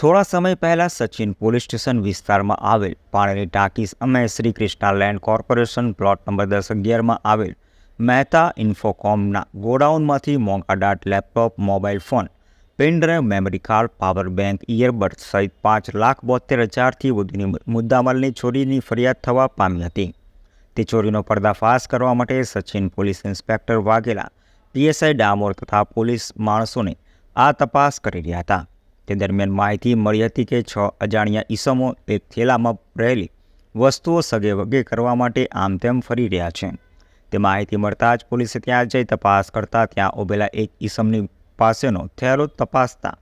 થોડા સમય પહેલાં સચિન પોલીસ સ્ટેશન વિસ્તારમાં આવેલ પાણીની ટાંકી અમે Shri Krishna land corporation plot number દસ અગિયારમાં આવેલ મહેતા ઇન્ફોકોમના ગોડાઉનમાંથી મોંઘાડાટ laptop, mobile phone, pendrive, memory card, power bank, earbuds સહિત પાંચ લાખ બોતેર હજારથી વધુની મુદ્દામાલની ચોરીની ફરિયાદ થવા પામી હતી. તે ચોરીનો પર્દાફાશ કરવા માટે Sachin police inspector Vaghela PSI Damor તથા પોલીસ માણસોને આ તપાસ કરી રહ્યા હતા. તે દરમિયાન માહિતી મળી હતી કે છ અજાણ્યા ઈસમો એક થેલામાં રહેલી વસ્તુઓ સગે વગે કરવા માટે આમ તેમ ફરી રહ્યા છે. તે માહિતી મળતા જ પોલીસે ત્યાં જઈ તપાસ કરતા ત્યાં ઉભેલા એક ઈસમની પાસેનો થેલો તપાસતા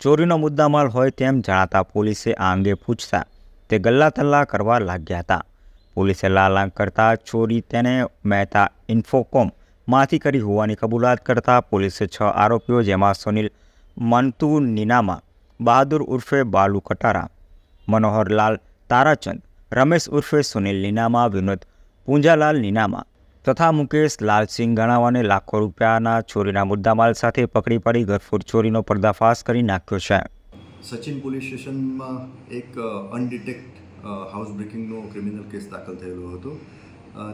ચોરીનો મુદ્દામાલ હોય તેમ જણાતા પોલીસે આ અંગે પૂછતા તે ગલ્લા તલ્લા કરવા લાગ્યા હતા. પોલીસે લાલાંક કરતા ચોરી તેને મહેતા ઇન્ફોકોમમાંથી કરી હોવાની કબૂલાત કરતા પોલીસે છ આરોપીઓ જેમાં સુનિલ મંતુ નીનામા બહાદુર ઉર્ફે બાલુ કટારા મનોહરલાલ તારાચંદ, રમેશ ઉર્ફે સુનિલ નીનામા, વિનોદ પૂંજાલાલ નીનામા તથા મુકેશ લાલસિંહ ગણાવાને લાખો રૂપિયાના ચોરીના મુદ્દામાલ સાથે પકડી પડી ઘરફોડ ચોરીનો પર્દાફાશ કરી નાખ્યો છે. સચિન પોલીસ સ્ટેશનમાં એક અનડિટેક્ટ હાઉસ બ્રેકિંગનો ક્રિમિનલ કેસ દાખલ થયેલો હતો.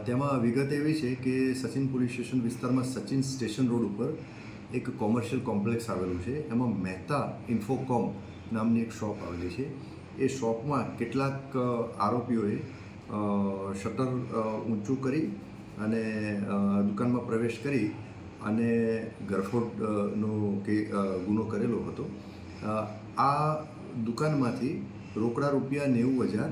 તેમાં વિગત એવી છે કે સચિન પોલીસ સ્ટેશન વિસ્તારમાં સચિન સ્ટેશન રોડ ઉપર એક કોમર્શિયલ કોમ્પ્લેક્સ આવેલું છે. એમાં મહેતા ઇન્ફોકોમ નામની એક શોપ આવેલી છે. એ શોપમાં કેટલાક આરોપીઓએ શટર ઊંચું કરી અને દુકાનમાં પ્રવેશ કરી અને ગરફોડનો કે ગુનો કરેલો હતો. આ દુકાનમાંથી રોકડા રૂપિયા નેવું હજાર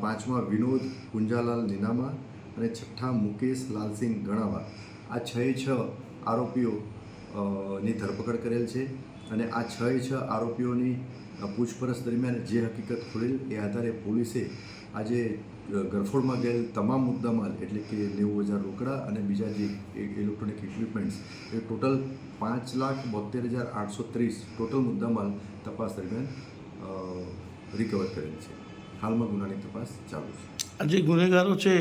પાંચમા વિનોદ કુંજાલાલ નીનામા અને છઠ્ઠા મુકેશ લાલસિંહ ગણાવા. આ છ છ આરોપીઓ ની ધરપકડ કરેલ છે અને આ છ છ આરોપીઓની પૂછપરછ દરમિયાન જે હકીકત ખુલેલ એ આધારે પોલીસે આજે ગરફોડમાં ગયેલ તમામ મુદ્દામાલ એટલે કે નેવું હજાર રોકડા અને બીજા જે ઇલેક્ટ્રોનિક ઇક્વિપમેન્ટ્સ એ ટોટલ પાંચ લાખ બોતેર હજાર આઠસો ત્રીસ ટોટલ મુદ્દામાલ તપાસ દરમિયાન રિકવર કરેલ છે. હાલમાં ગુનાની તપાસ ચાલુ છે. આ જે ગુનેગારો છે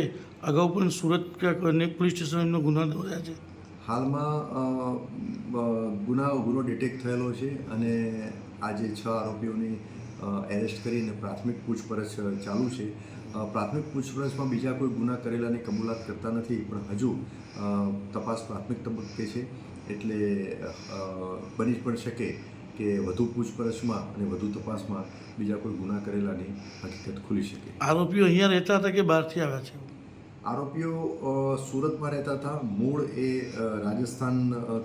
અગાઉ પણ સુરત પોલીસ સ્ટેશન એમનો ગુના નોંધાયા છે? હાલમાં ગુના ગુનો ડિટેક્ટ થયેલો છે અને આજે છ આરોપીઓની એરેસ્ટ કરીને પ્રાથમિક પૂછપરછ ચાલુ છે. પ્રાથમિક પૂછપરછમાં બીજા કોઈ ગુના કરેલાની કબૂલાત કરતા નથી પણ હજુ તપાસ પ્રાથમિક તબક્કે છે. એટલે બની પણ શકે કે વધુ પૂછપરછમાં અને વધુ તપાસમાં બીજા કોઈ ગુના કરેલાની હકીકત ખુલી શકે. આરોપીઓ અહીંયા રહેતા હતા કે બહારથી આવ્યા છે? આરોપીઓ સુરતમાં રહેતા હતા. મૂળ એ રાજસ્થાન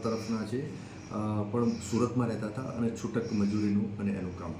તરફના છે. પણ સુરતમાં રહેતા હતા અને છૂટક મજૂરીનું અને એનું કામ